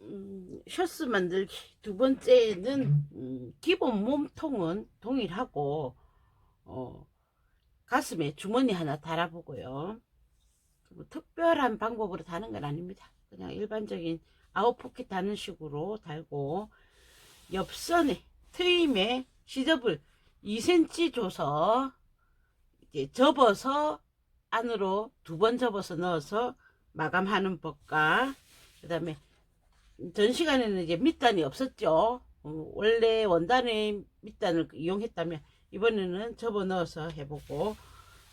음, 셔츠 만들기 두 번째는 음, 기본 몸통은 동일하고 어, 가슴에 주머니 하나 달아보고요. 뭐 특별한 방법으로 다는 건 아닙니다. 그냥 일반적인 아웃 포켓 다는 식으로 달고 옆선에 트임에 시접을 2cm 줘서 이제 접어서 안으로 두 번 접어서 넣어서 마감하는 법과 그 다음에 전 시간에는 이제 밑단이 없었죠. 어, 원래 원단의 밑단을 이용했다면 이번에는 접어 넣어서 해보고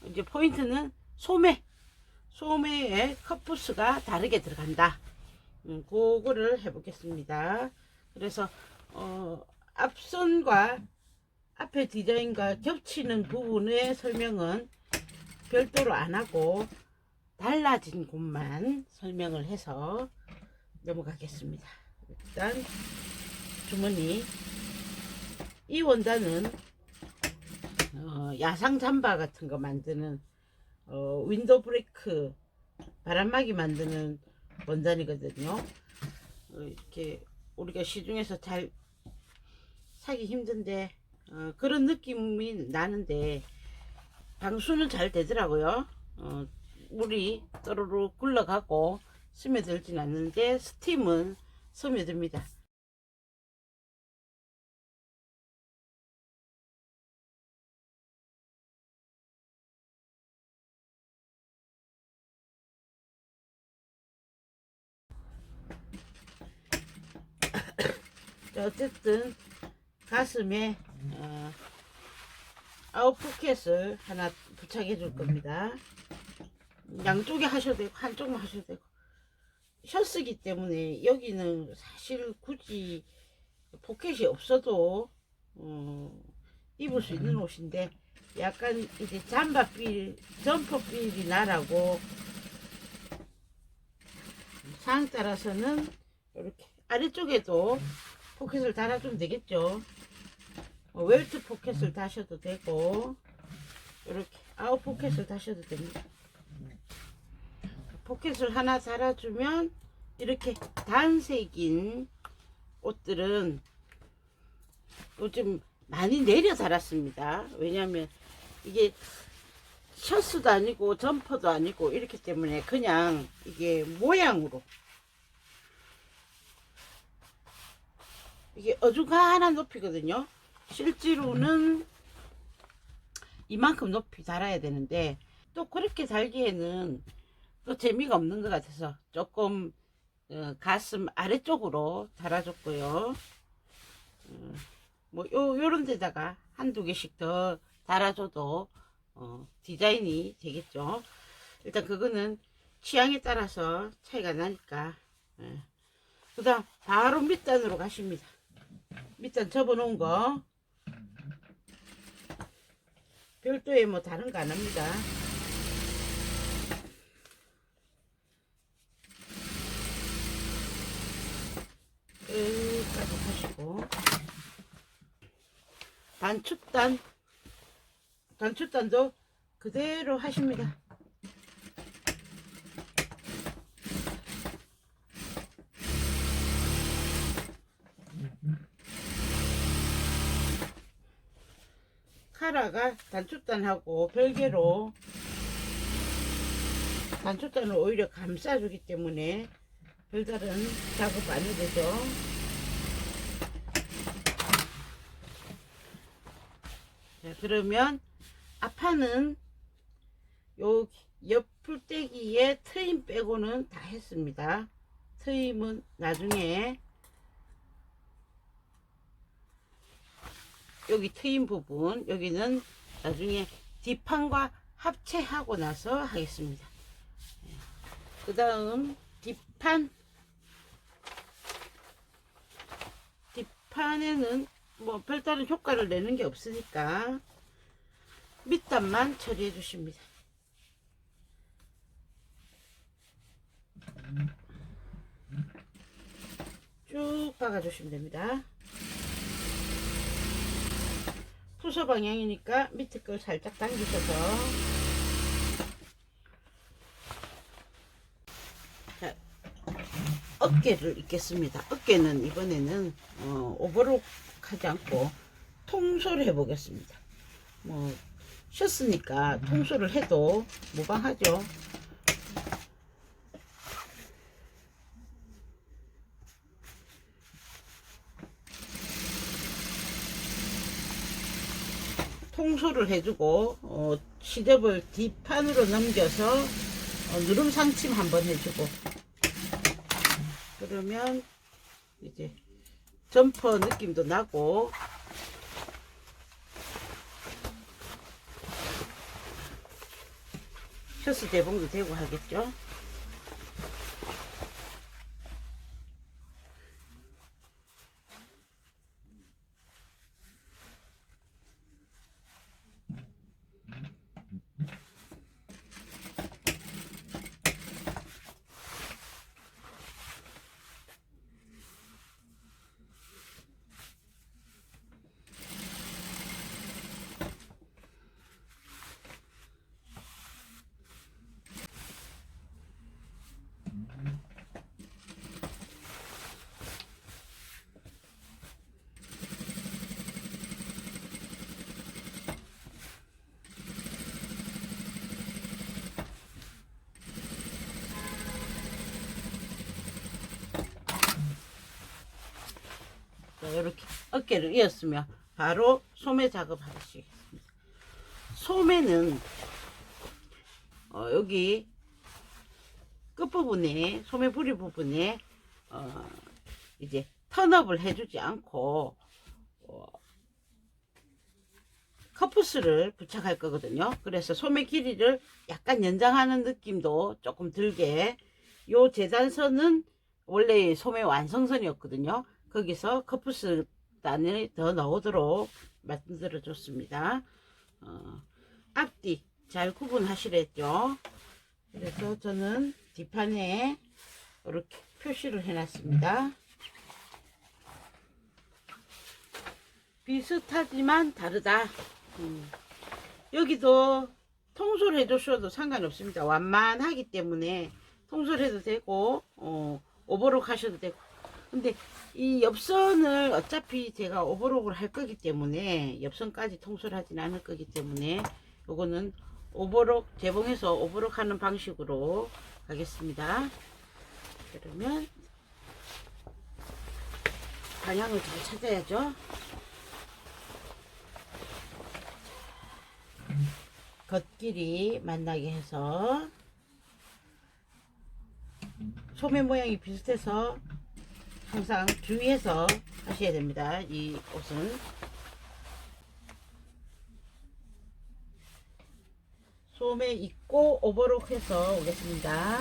이제 포인트는 소매 소매에 컵부스가 다르게 들어간다. 음, 그거를 해보겠습니다. 그래서 어, 앞선과 앞에 디자인과 겹치는 부분의 설명은 별도로 안 하고 달라진 곳만 설명을 해서 넘어가겠습니다. 일단 주머니 이 원단은 어, 야상 잠바 같은 거 만드는 어, 윈도우 브레이크 바람막이 만드는 원단이거든요. 어, 이렇게 우리가 시중에서 잘 사기 힘든데 어, 그런 느낌이 나는데 방수는 잘 되더라고요. 어, 물이 또르르 굴러가고 스며들진 않는데 스팀은 스며듭니다. 자, 어쨌든 가슴에 어, 아웃 포켓을 하나 부착해 줄 겁니다. 양쪽에 하셔도 되고 한쪽만 하셔도 되고 셔츠기 때문에 여기는 사실 굳이 포켓이 없어도 어, 입을 수 있는 옷인데 약간 이제 잠바필 점퍼필이 나라고 상황 따라서는 이렇게 아래쪽에도 포켓을 달아주면 되겠죠. 어, 웰트 포켓을 다셔도 되고 이렇게 아웃 포켓을 다셔도 됩니다. 포켓을 하나 달아주면 이렇게 단색인 옷들은 요즘 많이 내려 달았습니다. 왜냐하면 이게 셔츠도 아니고 점퍼도 아니고 이렇기 때문에 그냥 이게 모양으로 이게 어중간한 높이거든요. 실제로는 이만큼 높이 달아야 되는데 또 그렇게 달기에는 또 재미가 없는 것 같아서 조금 어, 가슴 아래쪽으로 달아줬고요. 어, 뭐 요, 요런 데다가 한두 개씩 더 달아줘도 어, 디자인이 되겠죠. 일단 그거는 취향에 따라서 차이가 나니까. 예. 그 다음 바로 밑단으로 가십니다. 밑단 접어놓은 거 별도의 뭐 다른 거 안 합니다. 끝까지 하시고 단축단 단축단도 그대로 하십니다. 카라가 단축단하고 별개로 단축단을 오히려 감싸주기 때문에 별다른 작업 안 해도 되죠. 자, 그러면 앞판은 요 옆풀떼기에 트임 빼고는 다 했습니다. 트임은 나중에 여기 트임 부분 여기는 나중에 뒷판과 합체하고 나서 하겠습니다. 그 다음 뒷판 뒷판에는 뭐 별다른 효과를 내는 게 없으니까 밑단만 처리해 주십니다. 쭉 박아 주시면 됩니다. 투서 방향이니까 밑에 걸 살짝 당기셔서 자, 어깨를 입겠습니다. 어깨는 이번에는 어, 오버록 하지 않고 통솔 해 보겠습니다. 뭐 쉬었으니까 통솔을 해도 무방하죠. 통솔을 해주고 어, 시접을 뒷판으로 넘겨서 어, 누름 상침 한번 해주고 그러면 이제 점퍼 느낌도 나고 셔스 대봉도 되고 하겠죠. 자, 이렇게 어깨를 이었으면 바로 소매 작업하시겠습니다. 소매는 어, 여기 끝부분에 소매 부리 부분에 어, 이제 턴업을 해주지 않고 어, 커프스를 부착할 거거든요. 그래서 소매 길이를 약간 연장하는 느낌도 조금 들게 요 재단선은 원래 소매 완성선이었거든요. 거기서 커프스 단을 더 넣도록 만들어 줬습니다. 어, 앞뒤 잘 구분하시랬죠. 그래서 저는 뒷판에 이렇게 표시를 해놨습니다. 비슷하지만 다르다. 음. 여기도 통솔 해 주셔도 상관없습니다. 완만하기 때문에 통솔해도 되고 어, 오버록 하셔도 되고 근데 이 옆선을 어차피 제가 오버록을 할 거기 때문에 옆선까지 통솔하진 않을 거기 때문에 요거는 오버록 재봉해서 오버록 하는 방식으로 가겠습니다. 그러면 방향을 잘 찾아야죠. 겉길이 만나게 해서 소매 모양이 비슷해서 항상 주의해서 하셔야 됩니다. 이 옷은 소매 입고 오버록 해서 오겠습니다.